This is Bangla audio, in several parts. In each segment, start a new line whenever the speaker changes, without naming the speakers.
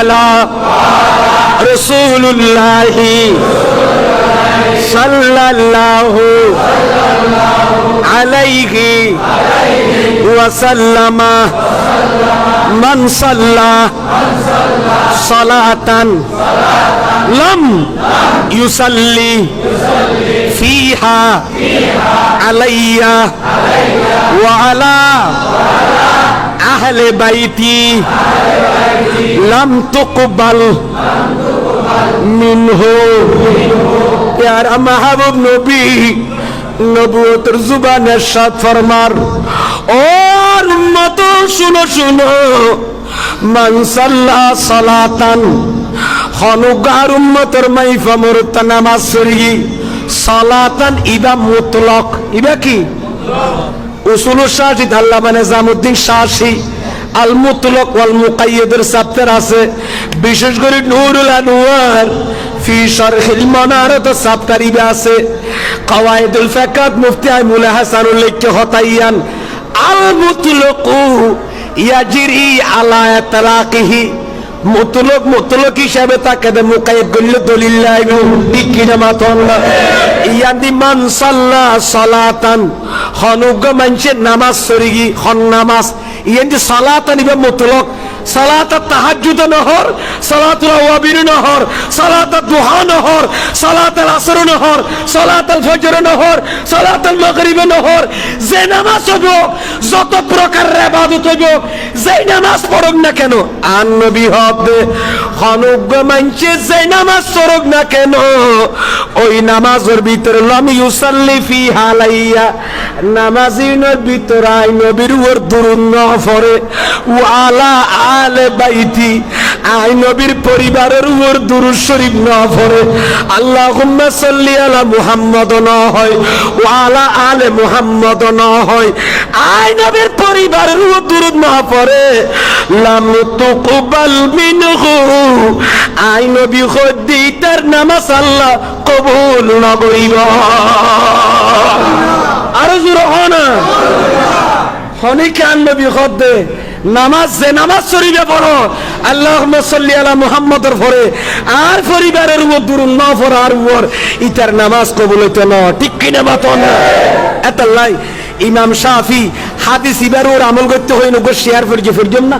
আলা রসুল্লাহি সাল্লাল্লাহু আলাইহি ওয়াসাল্লামা মান সাল্লা সালাতান লাম ইউসাল্লি ফিহা আলাইয়া ওয়া আলা আহলে বাইতি লাম তুকবাল মিনহু। প্যারা মাহবুব নবী নবুয়তের জুবানের সাথ ফরমার, ওর উম্মত শুনো শুনো, মান সাল্লা সালাতান, হনুগার উম্মতের মাইফা মুরতা নামাজ সরি সালাতান ইবা মুতলক। ইবা কি? উসুল শাহিদ আল্লামা নিজামুদ্দিন শাহি আল মুতলক ওয়াল মুকাইয়্যিদের চ্যাপ্টার আছে। বিশেষ করে নুরুল আনওয়ার ফি শারহিল মানারাত চ্যাপ্টার ইবে আছে। কাওয়াইদুল ফাকাত মুফতি আইমুল হাসানুল লিখকে হতাইয়ান আল মুতলকু ইয়াজরি আলা তালাকিহি মুতলক, মতলক হিসাবে তাকে দে মুকাইব দলিল্লাহ ঠিক কিনা মাতন ইয়াদি মান সাল্লা সালাতান। হনুগ মানছে নামাজ সরিগি, হন নামাজ। ইয়াদি সালাতান ইবে মুতলক। সালাত তাহাজ্জুদ নহর সালাতুল আওয়াবির নহর, সালাত দুহা নহর, সালাত আসর নহর, সালাত ফজর নহর, সালাত মাগরিব নহর। যে নামাজ হইব, যত প্রকার ইবাদত হইব যে নামাজ পড়ুক না কেন? আন নবী হবে হনুগ্য মানছে যে নামাজ পড়ুক না কেন? ওই নামাজের ভিতরে লম ইউসাল্লি ফি হালাইয়া নামাজিনের ভিতরে আই নবীর ওর দুরুন ন ফরে ওয়ালা আলে বাইতি আই নবীর পরিবারের উপর দুরুদ শরীফ ন পড়ে আল্লাহুম্মা সাল্লি আলা মুহাম্মদ ন হয় ওয়ালা আলে মুহাম্মদ ন হয়। আই নবীর পরিবারের উপর দুরুদ না পড়ে লাম তুকবাল মিনহু আই নবী খদ্দি তার নামাজ আল্লাহ কবুল না করিব। আরও জোর হনা হনিকে আনবি খদ্দে? নামাজ যে নামাজ শরীফে পড়ো আল্লাহ সাল্লি আলা মুহাম্মদের পরে আর পরিবারের উপর দূর ন পড়ো আর উপর ইতার নামাজ কবুল হইতো না, ঠিক কিনা মাতন না? এত লাই, ইমাম শাফি হাদিস ইবার ওর আমল করতে হই নগর শেয়ার ফিরজে ফিরজম না?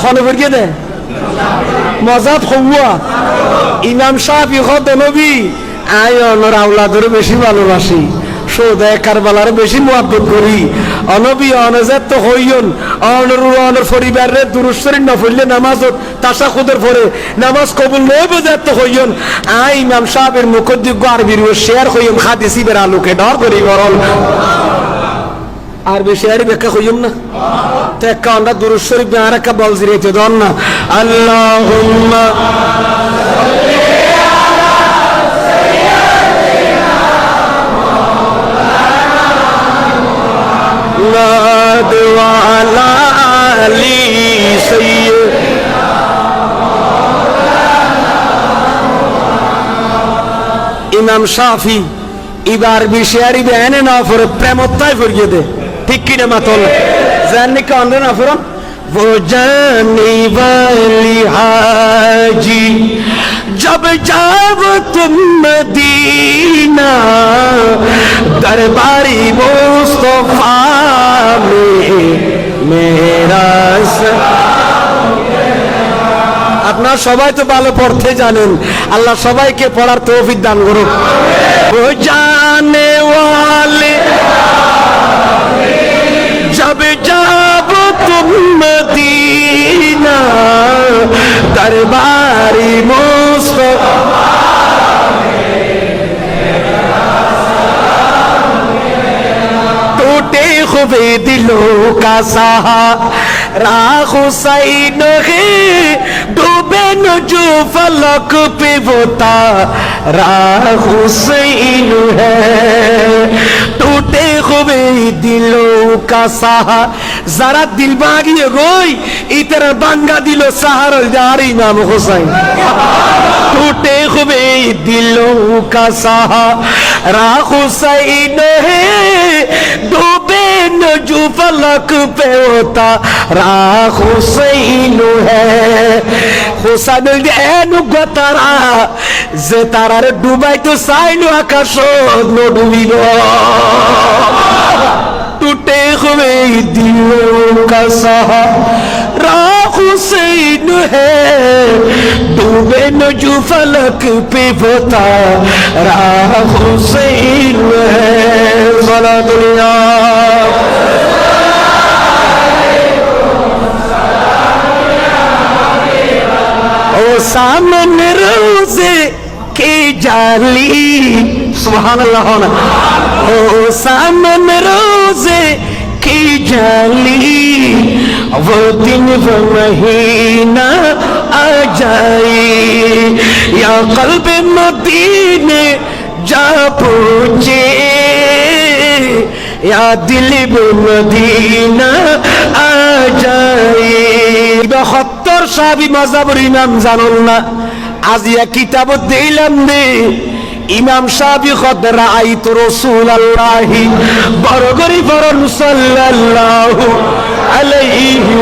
হনে ফিরজে দে? মজাব হওয়া। ইমাম শাফি হত নবী, আয় অনর আওলাদের বেশি ভালোবাসি। সৌদায় কারবালার বেশি মোয়াব্বত করি। অনবী অনজাত তো হইয়ন। অনর অনর পরিবারের দুরুশ্বরী নফল্লে নামাজত তাসা খুদের পরে নামাজ কবুল নয় বোঝাত তো হইয়ন। আই ইমাম সাহেবের মুখদ্দিজ্ঞ আরবির শেয়ার হইম হাদিসি বের আলোকে ডর করি বরল আর বেশি আর ব্যাখ্যা হইম না? তো একটা আমরা দুরুশ্বরী আর একটা বল জিরেতে দন না। আল্লাহুম্মা محمد وعلى آل سيد ইমাম শাফি এবার বিষয়ারি বেনে না ফরে প্রেমত্তাই ফরিয়ে দে ঠিক কিনা মাতল জানি কে অন্ধ না ফরন वो जाने वाली हाजी जब जाओ तुम मदीना दरबारी আপনারা সবাই তো ভালো পড়তে জানেন আল্লাহ সবাইকে পড়ার তৌফিক দান করুক ও জানে ওয়ালে जब जब तुम मदीना दरबारी मुस्तफा टूटे खुबे दिलों का सहा राह हुसैन है نجو فلک پہ وہ تارا حسین ہے۔ ٹوٹے ہوئے دلوں کا سہا ذرا دل باغی روئی اتر بانگا دلو و سہار جاری نام حسین۔ ٹوٹے ہوئے دلوں کا سہا را حسین ہے۔ ڈوب ডুবে নজু ফলক पे होता रा हुसैन है হোসাইনুল যে এনুগ তারা যে তারারে ডুবাইতো চাইলো আকাশ নডুবিব टूटे हुए दिलों का راہ حسین ہے۔ ڈوبے نجو فلک پہ بوتا راہ حسین ہے۔ بلا دنیا۔ سامن سامنے روزے کی جالی۔ سبحان اللہ ہونا۔ او سامنے روزے کی جالی۔ वो दिन वो महीना आ जाए या कल्ब मदीने जा पहुंचे या दिल মদিনা আ যায় সত্তর সাহাবি মাজাবর ইমাম জানুন না আজিয়া কিতাব দিলাম দে ইমাম সাহাবি খদ রাআইত রাসূলুল্লাহি বরগরি বরন সাল্লাল্লাহু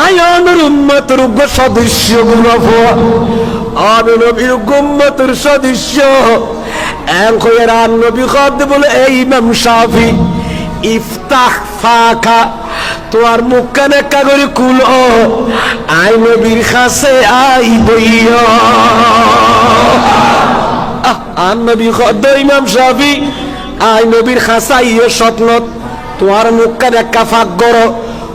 আয়নের উম্মতের উগ্র সদস্য গুণফ নবীর উম্মতের সদস্য। আর নবী খদ বলে, এই ইমাম শাফি, ইফতাহ ফাকা তোমার মুখ কানে কাগরি কুলো আই নবীর কাছে আই বইয়। আর নবী খদ, ইমাম শাফি আই নবীর খাসা ইয়ে স্বপ্নত তোমার মুখ কানে কাফাক গড়।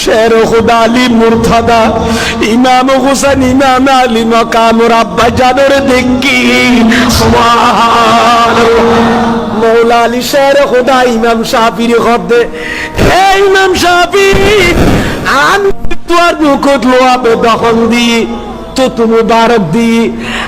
শের খুদা আলী মুরথাদা ইমাম হুসেন ইমাম আলী মকাম, রাব্বা জানের দেখি মৌলা আলী শের খুদা ইমাম শাফির খদ্দে হে ইমাম শাফির আন তোর মুকুট লোয়াবে দখন দিয়ে তো তুমি বারক দি।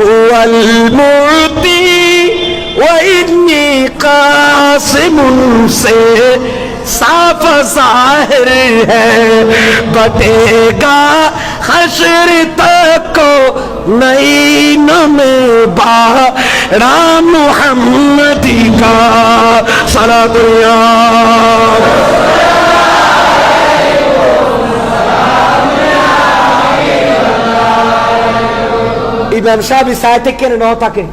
هو المعطي وإني قاسم سے صاف ظاہر ہے۔ بٹے گا خشر تک کو نعین میں با۔ رام محمدی کا سرا دنیا۔ ইমাম সাহেব সাইতে কেন ন থাকে?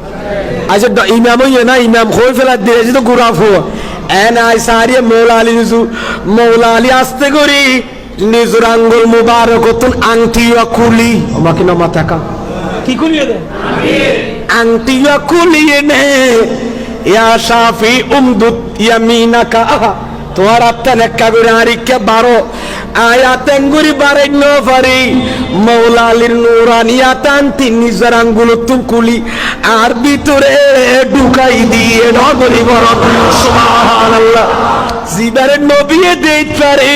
আজ ইমাম ইয়ে না ইমাম খই ফেলা দিয়ে যে তো গুরাফ হো এন আই সারিয়ে মৌলা আলী নিজু মৌলা আলী আসতে করি নিজুর আঙ্গুল মুবারক তুন আংটি খুলি আমাকে নমা থাকা কি। খুলিয়ে দে? আংটি খুলিয়ে নে ইয়া শাফি উমদুত ইয়ামিনাকা। তোমার আপনার একটা করে আরিকা বারো। আর ভিতরে ঢুকাই দিয়ে নগরী জিবারে নবিয়ে দেখ পারে।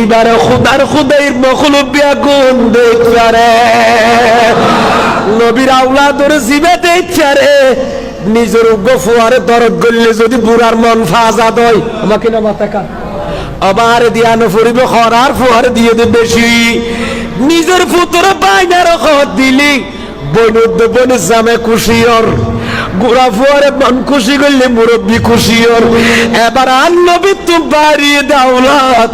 এবারে খুদার খুদাইর মখলুবিয়া গুণ দেখ পারে। নবীর আউলাদর জিবে পারে। নিজের গফুয়ারে দরদ গললে যদি বুড়ার মন ফাজাদ হয় আমাকে না মাথা কান আবার দিয়া নফরিব খরার ফুয়ারে দিয়ে দে বেশি। নিজের পুত্র বাইনার খত দিলি বনুদ বনে জামে খুশিয়র গোড়া ফুয়ারে মন খুশি করলে মুরব্বী খুশি ওর এবার আর নবী তো বাড়িয়ে দাওলাত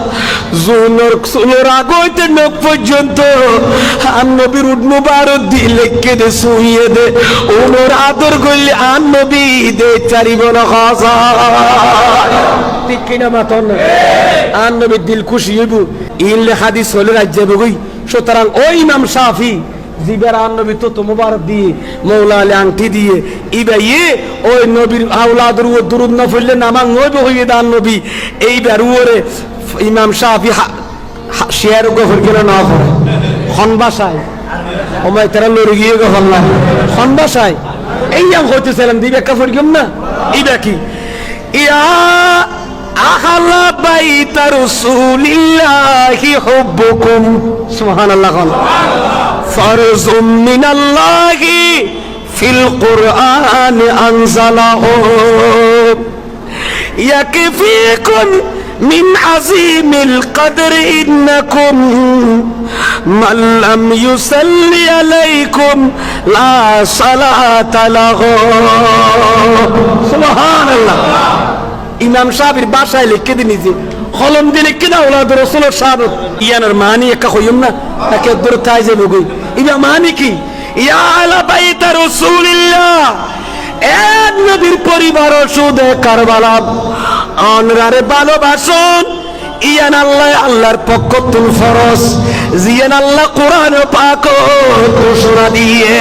জুনর সুলোর আগইতে নখ পর্যন্ত আর নবীর উডনু বারো দিলে কেঁদে শুইয়ে দে। ওমর আদর করলে আর নবী দে চারিব না খাসা ঠিক কিনা মাতন আর নবীর দিল খুশি হইব। ইনলে হাদিস হলে রাজ্যে বগই। সুতরাং ওই ইমাম শাফি জিবের আর নবী তো মোবারক দিয়ে মৌলা আলী আংটি দিয়ে। ইবাইয়ে ওই নবীর আউলাদ রুয় দুরুদ না ফুললে নামাং নইব হইয়ে দান নবী। এইবার উয়রে ইমাম শাহি শেয়ার গফর কেন না করে। খন বাসায় ওমায় তারা লড়ে গিয়ে গফর না খন এই আম হইতেছিলাম দিবে কাফর গেম না? ইবা কি? ইয়া আহালা বাইতা রাসূলিল্লাহি হুব্বুকুম। সুবহানাল্লাহ সুবহানাল্লাহ الله قال فرز من الله في القرآن أنزله يكفيكم من عظيم القدر إنكم من لم يصلي عليكم لا صلاة له سبحان الله ইমাম সাহেবের বাসায় লিখে দিন নিজে কলম দিয়ে লিখে দাও ওলা রসুল সাহেব ইয়ানের মানি একা হইম না তাকে দূর তাই যাবে গই মানে কি ইয়া আলা বাইতা রাসূলিল্লাহ। এক নবীর পরিবার সুদে কারবালা। অনরারে ভালোবাসুন। ইয়ান আল্লাহ, আল্লাহর পক্ষ তুল ফরস জিয়ান আল্লাহ কোরআন পাক ঘোষণা দিয়ে।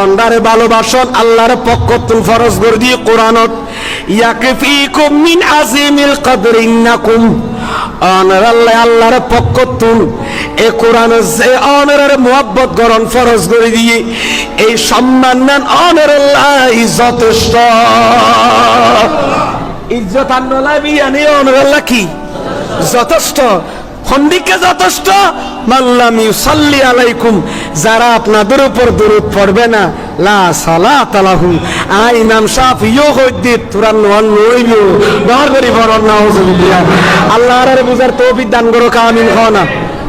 অন্ডারে ভালোবাসন, আল্লাহর পক্ষ তুল ফরজ করে দিয়ে কোরআনত। ইয়াকে ফিকুম মিন আজিমিল কদর, ইন্নাকুম অনার আল্লাহ আল্লাহর পক্ষ তুল এ কোরআন যে অনারের মোহাব্বত গরণ ফরজ করে দিয়ে, এই সম্মান নেন অনার আল্লাহ যথেষ্ট। ইজ্জত আন্নলা বিয়ানি অনার আল্লাহ কি? যথেষ্ট। খন্ডিকে যথেষ্ট মাল্লাম ইউসাল্লি আলাইকুম, যারা আপনাদের উপর দরুদ পড়বে না, লা সালা তালাহু আই নাম সাফ ইয়ো হইদি তুরান ওয়ান নইব দর করি বড় নাউজুবিল্লাহ। আল্লাহর বুঝার তৌফিক দান করো কামিন হনা